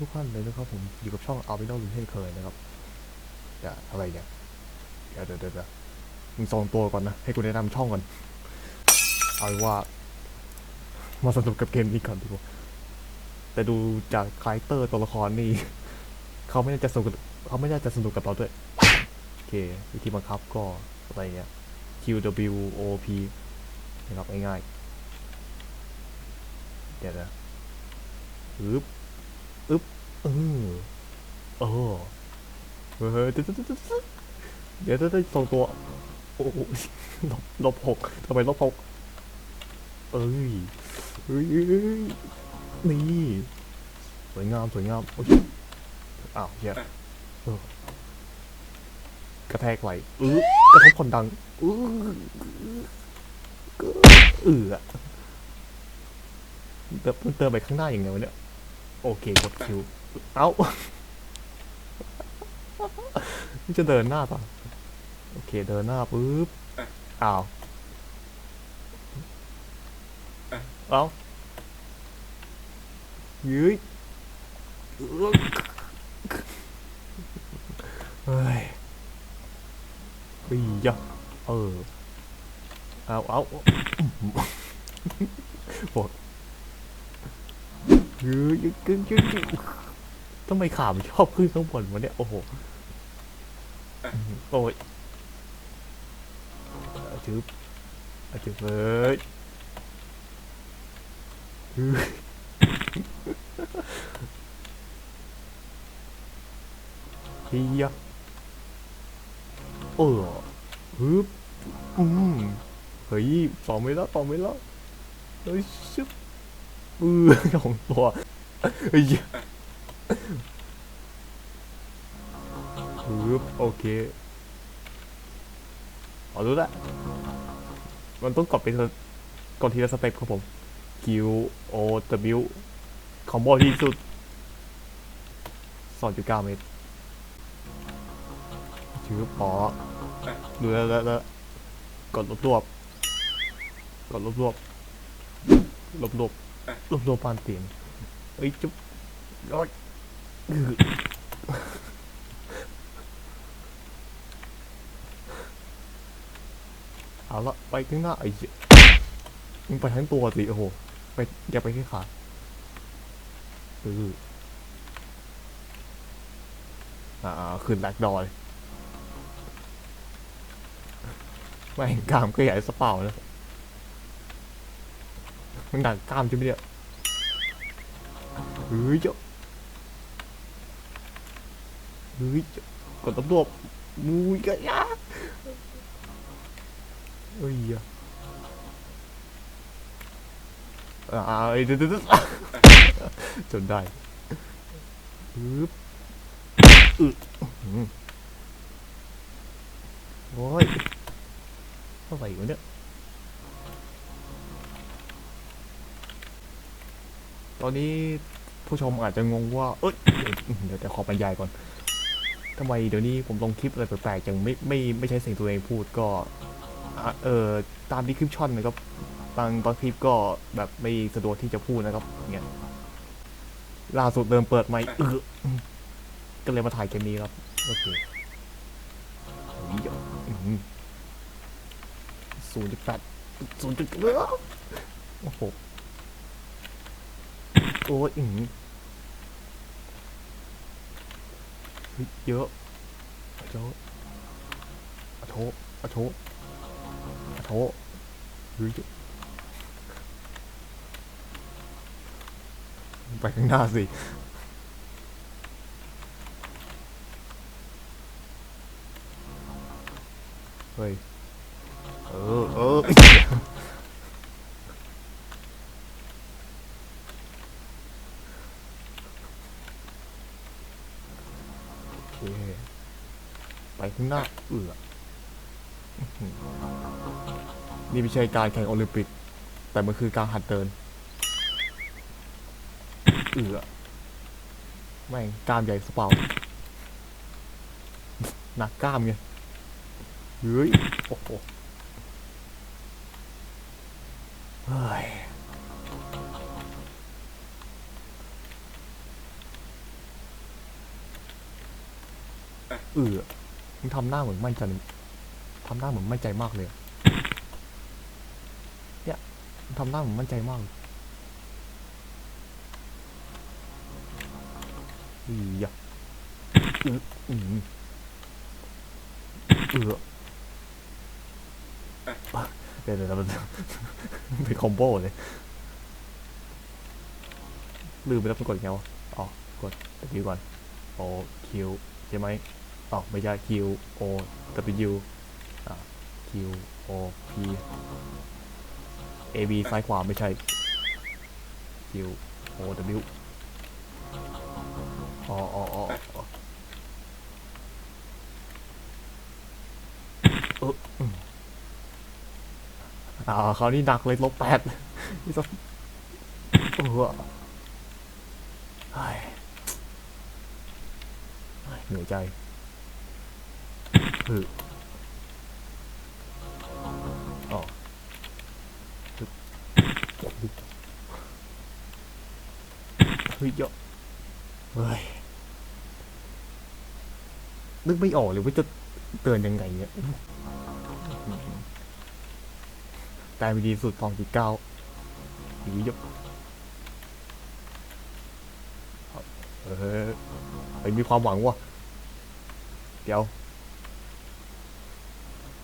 ทุกท่านเลยนะครับผมอยู่กับช่องอาร์บิโนลุนเช่นเคยนะครับอย่าอะไรเนี่ยเดี๋ยวเดี๋ยวเดี๋ยวมึงทรงตัวก่อนนะ ให้กูแนะนำช่องก่อน เอาว่ามาสนุกกับเกมนี้ก่อนดีกว่าแต่ดูจากคาแรคเตอร์ตัวละครนี่ เขาไม่น่าจะสนุกเขาไม่น่าจะสนุกกับเราด้วย โอเค วิธีบังคับก็อะไรเงี้ย Q W O P นะครับง่ายๆเดี๋ยวนะอึ๊บอึ๊บ เออเออเฮ้ยเดี๋ยวเดี๋ยวเดี๋ยวเดี๋ยวเดี๋ยวเดี๋ยวส่งตัว โอ้ลบลบหกทำไมลบหกเอ้ยเอ้ยเอ้ยนี่สวยงามสวยงามโอ้ยอ้าวเฮียเออกระแทกไหลอื้อกระทบคนดังอื้อเอออะเติมเติมไปข้างหน้าอย่างไงวะเนี่ยโอเคกดคิว เอ้า นี่จะเดินหน้าต่อ โอเค เดินหน้าปุ๊บ อ้าว เอ้ายื้ยเฮ้ยปียะเออ เอาเอาปวดยื้ยยื้ยยื้ยยื้ย ทำไมขามชอบขึ้นข้างบนวะเนี่ยโอ้โหโอ้ยจึบอจึบเฮ้ยเฮ้ยเฮียเออฮึบอืมเฮ้ยต่อไม่แล้วต่อไม่แล้วเฮ้ยชึบเออของตัวเฮ้ยึบโอเคอ๋อรู้ละมันต้องกดเป็นกดทีละสเต็ปครับผม Q O W คอมโบที่สุด 2.9 เมตรชื่อปอดูแล้วแล้วกดรวบรวบกดรวบรวบรวบรวบรวบรวบปานเตียงเอ้ยจุ๊บย้อยอื้อ เอาละไปข้างหน้าไอ้เหี้ยมึงไปทั้งตัวสิโอ้โหไปอย่าไปแค่ขาเอออ่าขึ้นแลกดอยไม่งกล้ามก็ใหญ่สะเปล่านะมันดังกล้ามใช่ไหมเนี่ยเฮ้ยเจ้าเฮ้ยเจ้ากดตำรวจมุยกะยะ เอ้ยอะอ่าเอ้ยเดี๋ยวเดี๋ยวเดี๋ยวจนได้ปึ๊บอึอื้อหือโอ้ยเท่าไหร่วะเนี่ย ตอนนี้ผู้ชมอาจจะงงว่า เอ้ย เดี๋ยวจะขอบรรยายก่อนทำไมเดี๋ยวนี้ผมลงคลิปอะไรแปลกๆย่างไม่ไม่ไม่ใช้เสียงตัวเองพูดก็ อะเออตามดีคริปชั่นนะครับบางบางคลิปก็แบบไม่สะดวกที่จะพูดนะครับเงี้ยล่าสุดเดิมเปิดไมค์เออก็เลยมาถ่ายเกมนี้ครับโอเคศูนย์จุดแปดศูนย์จุดโอ้โหโอ้ยอืมเฮ้ยเยอะอะโถอะโถอะโถ โถเฮ้ยไปข้างหน้าสิเฮ้ย เออ เออโอเค ไปข้างหน้า เอือ นี่ไม่ใช่การแข่งโอลิมปิก แต่มันคือการหัดเดิน เอือแม่งกล้ามใหญ่สเปาหนักกล้ามไงเฮ้ยโอ้โหเฮ้ยเออมึงทำหน้าเหมือนมั่นใจทำหน้าเหมือนมั่นใจมากเลย ทำหน้าเหมือนมั่นใจมากเลยอียะอืออืมเออเดี๋ยวเดี๋ยวเดี๋ยวมันเป็นคอมโบเลยลืมไปแล้วมันกดยังไงวะอ๋อกด W ก่อน O Q ใช่ไหมอ๋อไม่ใช่ Q O W อ่า Q O P A B ซ้ายขวาไม่ใช่ Q O W อ๋ออ๋ออ๋ออ๋อเอออืมอ่าคราวนี้หนักเลยลบแปดนี่สักเออเฮ้ยเฮ้ยเหนื่อยใจเออ ฮ้ยเยอะเฮ้ยนึกไม่ออกเลยว่าจะเตือนยังไงเนี่ยแต่มีดีสุดสองจุดเก้าหรือเยอะเออเฮ้ยมีความหวังว่ะ เดี๋ยว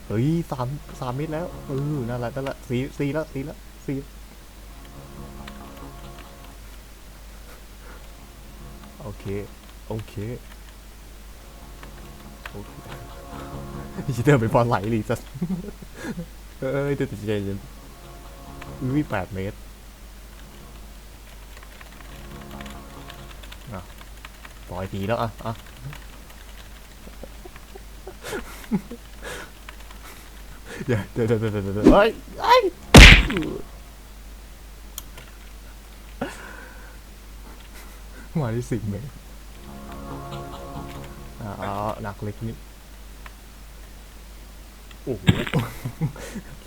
เฮ้ยสามสามเมตรแล้ว เออ นั่นแหละนั่นแหละสี่สี่แล้วสี่แล้วสี่ เค โอเค โอเคจะเดินไปบอลไหลเลยสัสเอ้ยเดี๋ยวใจเย็นอุ้ยแปดเมตรอะปล่อยทีแล้วอะอะเดี๋ยวเดี๋ยวเดี๋ยวเดี๋ยวเดี๋ยวเฮ้ยเฮ้ย มาที่สิบเมตรอ่าเอหนักเล็กนิดโอ้โห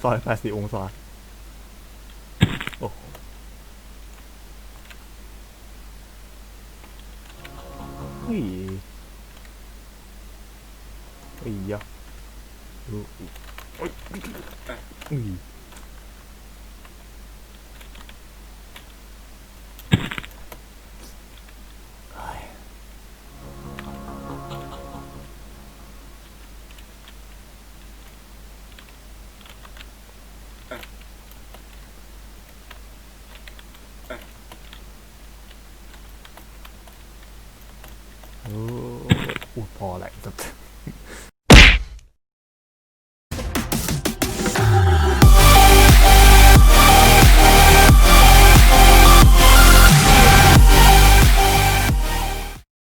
ซอยแปดสิบองศาโอ้เฮ้ยไอ้ยะดูโอ้ยอุ้ย โอ้โหพอแหละ